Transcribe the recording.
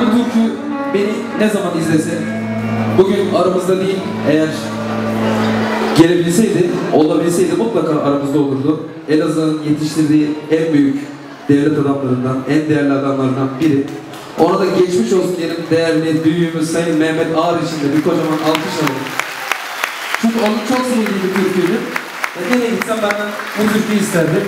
Bu türkü beni ne zaman izlese, bugün aramızda değil eğer gelebilseydi, olabilseydi mutlaka aramızda olurdu. Elazığ'ın yetiştirdiği en büyük devlet adamlarından, en değerli adamlarından biri. Ona da geçmiş olsun diyelim değerli büyüğümüz Sayın Mehmet Ağar için de bir kocaman alkış alalım. Çünkü onun çok sevdiği bir türküydü. Ve nereye gitsem benden bu türküyü isterdi.